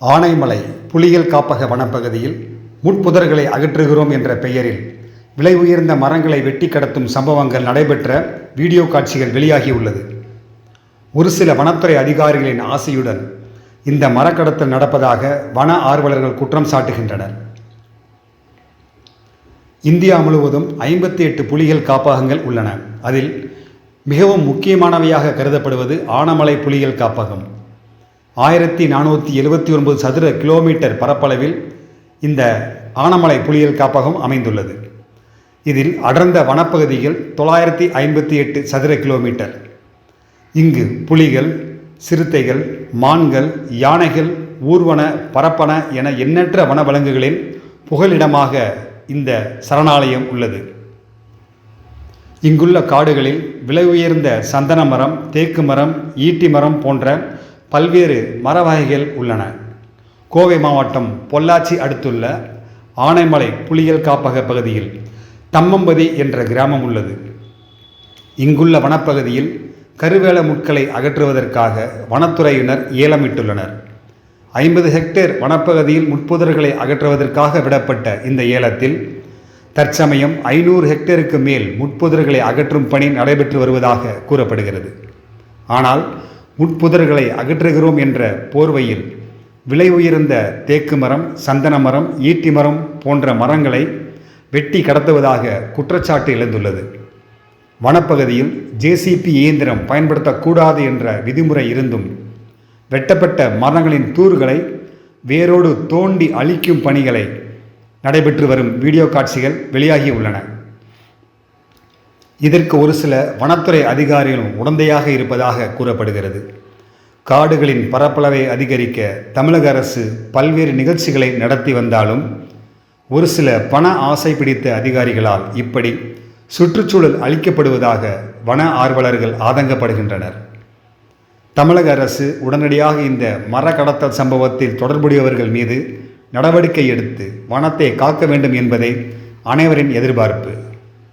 ஆனைமலை புலிகள் காப்பக வனப்பகுதியில் முட்புதர்களை அகற்றுகிறோம் என்ற பெயரில் விலை உயர்ந்த மரங்களை வெட்டி கடத்தும் சம்பவங்கள் நடைபெற்ற வீடியோ காட்சிகள் வெளியாகியுள்ளது. ஒரு சில வனத்துறை அதிகாரிகளின் ஆசையுடன் இந்த மரக்கடத்தல் நடப்பதாக வன ஆர்வலர்கள் குற்றம் சாட்டுகின்றனர். இந்தியா முழுவதும் ஐம்பத்தி எட்டு புலிகள் காப்பகங்கள் உள்ளன. அதில் மிகவும் முக்கியமானவையாக கருதப்படுவது ஆனமலை புலிகள் காப்பகம். ஆயிரத்தி நானூற்றி எழுபத்தி ஒன்பது சதுர கிலோமீட்டர் பரப்பளவில் இந்த ஆனமலை புலிகள் காப்பகம் அமைந்துள்ளது. இதில் அடர்ந்த வனப்பகுதிகள் தொள்ளாயிரத்தி ஐம்பத்தி எட்டு சதுர கிலோமீட்டர். இங்கு புலிகள் சிறுத்தைகள் மான்கள் யானைகள் ஊர்வன பரப்பன என எண்ணற்ற வனவிலங்குகளின் புகலிடமாக இந்த சரணாலயம் உள்ளது. இங்குள்ள காடுகளில் விலை உயர்ந்த சந்தன மரம் தேக்கு மரம் ஈட்டி மரம் போன்ற பல்வேறு மர வகைகள் உள்ளன. கோவை மாவட்டம் பொள்ளாச்சி அடுத்துள்ள ஆனைமலை புலிகள் காப்பக பகுதியில் தம்மம்பதி என்ற கிராமம் உள்ளது. இங்குள்ள வனப்பகுதியில் கருவேல முட்களை அகற்றுவதற்காக வனத்துறையினர் ஏலமிட்டுள்ளனர். ஐம்பது ஹெக்டேர் வனப்பகுதியில் முட்புதர்களை அகற்றுவதற்காக விடப்பட்ட இந்த ஏலத்தில் தற்சமயம் ஐநூறு ஹெக்டேருக்கு மேல் முட்புதர்களை அகற்றும் பணி நடைபெற்று வருவதாக கூறப்படுகிறது. ஆனால் உட்புதர்களை அகற்றுகிறோம் என்ற போர்வையில் விலை உயர்ந்த தேக்கு மரம் சந்தன மரம் ஈட்டி மரம் போன்ற மரங்களை வெட்டி கடத்துவதாக குற்றச்சாட்டு எழுந்துள்ளது. வனப்பகுதியில் ஜேசிபி இயந்திரம் பயன்படுத்தக்கூடாது என்ற விதிமுறை இருந்தும் வெட்டப்பட்ட மரங்களின் தூர்களை வேரோடு தோண்டி அழிக்கும் பணிகளை நடைபெற்று வரும் வீடியோ காட்சிகள் வெளியாகி உள்ளன. இதற்கு ஒரு சில வனத்துறை அதிகாரிகளும் உடந்தையாக இருப்பதாக கூறப்படுகிறது. காடுகளின் பரப்பளவை அதிகரிக்க தமிழக அரசு பல்வேறு நிகழ்ச்சிகளை நடத்தி வந்தாலும் ஒரு சில பண ஆசை பிடித்த அதிகாரிகளால் இப்படி சுற்றுச்சூழல் அளிக்கப்படுவதாக வன ஆர்வலர்கள் ஆதங்கப்படுகின்றனர். தமிழக அரசு உடனடியாக இந்த மர கடத்தல் சம்பவத்தில் தொடர்புடையவர்கள் மீது நடவடிக்கை எடுத்து வனத்தை காக்க வேண்டும் என்பதே அனைவரின் எதிர்பார்ப்பு.